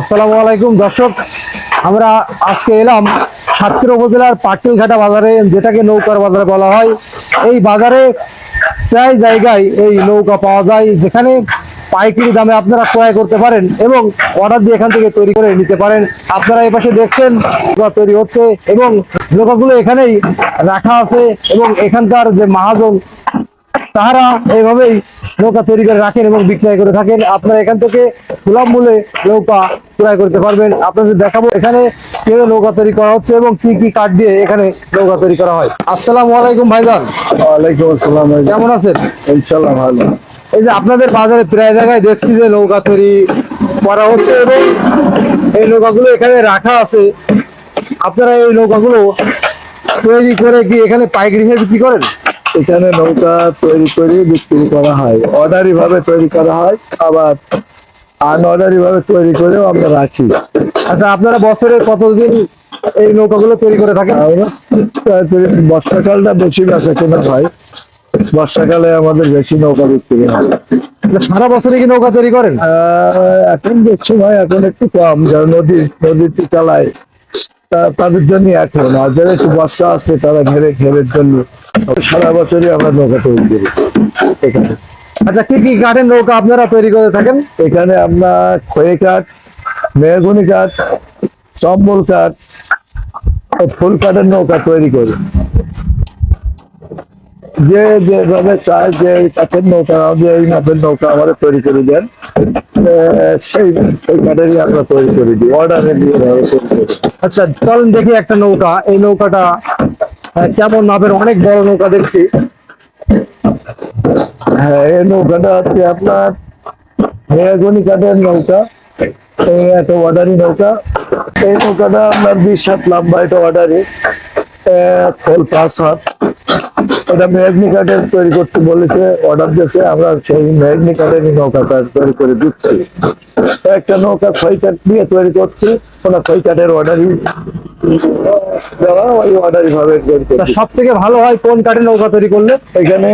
আসসালামু আলাইকুম, দর্শক। আমরা আজকে এলাম সাতক্ষীরা উপজেলার পাটকেলঘাটা বাজারে, যেটাকে নৌকার বাজার বলা হয়। এই বাজারে প্রায় জায়গায় এই নৌকা পাওয়া যায়, যেখানে পাইকারি দামে আপনারা ক্রয় করতে পারেন এবং অর্ডার দিয়ে এখান থেকে তৈরি করে নিতে পারেন। আপনারা এই পাশে দেখছেন তৈরি হচ্ছে এবং নৌকাগুলো এখানেই রাখা আছে এবং এখানকার যে মহাজন তাহারা এইভাবেই নৌকা তৈরি করে রাখেন এবং বিক্রয় করে থাকেন। আপনারা এখান থেকে সুলভ মূল্যে নৌকা ক্রয় করতে পারবেন। আপনাদের দেখাবো এখানে কীভাবে নৌকা তৈরি করা হচ্ছে এবং কি কি কাঠ দিয়ে এখানে নৌকা তৈরি করা হয়। আসসালামু আলাইকুম ভাইজান। ওয়ালাইকুম আসসালাম কেমন আছেন? ইনশাল্লাহ ভালো। এই যে আপনাদের বাজারে প্রায় জায়গায় দেখছি যে নৌকা তৈরি করা হচ্ছে এবং এই নৌকাগুলো এখানে রাখা আছে। আপনারা এই নৌকাগুলো তৈরি করে কি এখানে পাইকারি হিসেবে বিক্রি করেন? এখানে নৌকা তৈরি করে বিক্রি করা হয়। অর্ডারি ভাবে তৈরি করা হয় আবার আনঅর্ডারি ভাবে তৈরি করেও আমরা রাখি। আচ্ছা আপনারা বছরে কতদিন এই নৌকাগুলো তৈরি করে থাকেন? বর্ষাকালটা বেশি বেচা কেনা হয় বর্ষাকালে আমাদের বেশি নৌকা বিক্রি হয়। সারা বছরে কি নৌকা তৈরি করেন? এখন দেখছি হয় এখন একটু কম যারা নদী নদীতে চালায়। তাদের জন্য এখন আর যারা একটু বাচ্চা আসছে তারা ঘেরে ঘেরের জন্য সারা বছরই আমরা নৌকা তৈরি করি। এখানে। আচ্ছা কি কি কাঠের নৌকা আপনারা তৈরি করে থাকেন? এখানে আমরা খয়ে কাঠ মেহগুনি কাঠ চম্বল কাঠ ফুল কাঠের নৌকা তৈরি করি। যে যেভাবে চায় যে কাঠের নৌকা যে এই মাপের নৌকা আমাদের তৈরি করে দেন সেই সেই কাঠেরই আমরা তৈরি করে দিই অর্ডারে দিয়ে। আচ্ছা চলেন দেখি একটা নৌকা। এই নৌকাটা কেমন মাপের? অনেক বড় নৌকা দেখছি। হ্যাঁ এই নৌকাটা হচ্ছে আপনার মেয়াগুনি কাঠের নৌকা। এই একটা অর্ডারি নৌকা। এই নৌকাটা আপনার বিশ হাত লম্বা এটা অর্ডারি। ফল পাঁচ হাত। এটা মেঘনি কাঠের তৈরি করতে বলেছে অর্ডার দিয়েছে আমরা সেই মেঘনি কাঠের নৌকাটা তৈরি করে দিচ্ছি। একটা নৌকা খই কাঠ দিয়ে তৈরি করছি ওরা খই কাঠের অর্ডারই দেওয়া ওই অর্ডারই ভাবে তৈরি করছি। সব থেকে ভালো হয় কোন কাঠের নৌকা তৈরি করলে? এখানে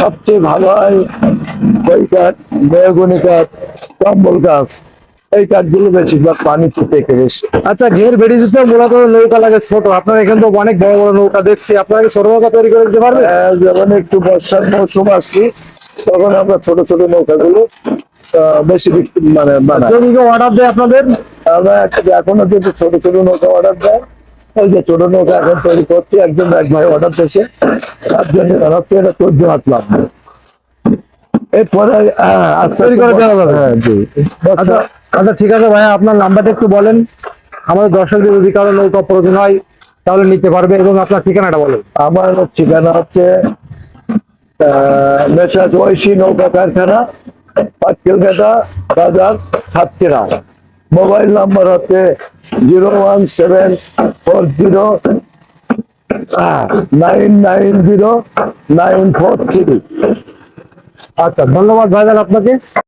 সবচেয়ে ভালো হয় খই কাঠ মেহগুনি কাঠ কম্বল গাছ। এই কাঠগুলো বেশিরভাগ পানিতে টেকে বেশি আচ্ছা ঘের বেড়ে দিতে মূলত নৌকা লাগে ছোট। আপনার এখানে তো অনেক বড় বড় নৌকা দেখছি। আপনারা কি ছোট নৌকা তৈরি করে দিতে পারবেন? যখন একটু বর্ষার মৌসুম আসছি তখন আমরা ছোট ছোট নৌকাগুলো বেশি মানে যদি অর্ডার দেয় আপনাদের? আমরা এখনও কিন্তু ছোট ছোট নৌকা অর্ডার দেয়। ওই যে ছোট নৌকা এখন তৈরি করছি একজন এক ভাই অর্ডার দিয়েছে। তার জন্য এটা চোদ্দ হাত এরপরে। হ্যাঁ আচ্ছা আচ্ছা ঠিক আছে ভাইয়া আপনার নাম্বারটা একটু বলেন। আমাদের দর্শকদের যদি কারও নৌকা প্রয়োজন হয় তাহলে নিতে পারবে এবং আপনার ঠিকানাটা বলেন। আমার ঠিকানা হচ্ছে মেসাজ ঐশী নৌকা কারখানা পাটকেলঘাটা বাজার সাতক্ষীরা। মোবাইল নাম্বার হচ্ছে zero one seven four zero nine nine zero nine four three. আচ্ছা ধন্যবাদ ভাইজান আপনাকে।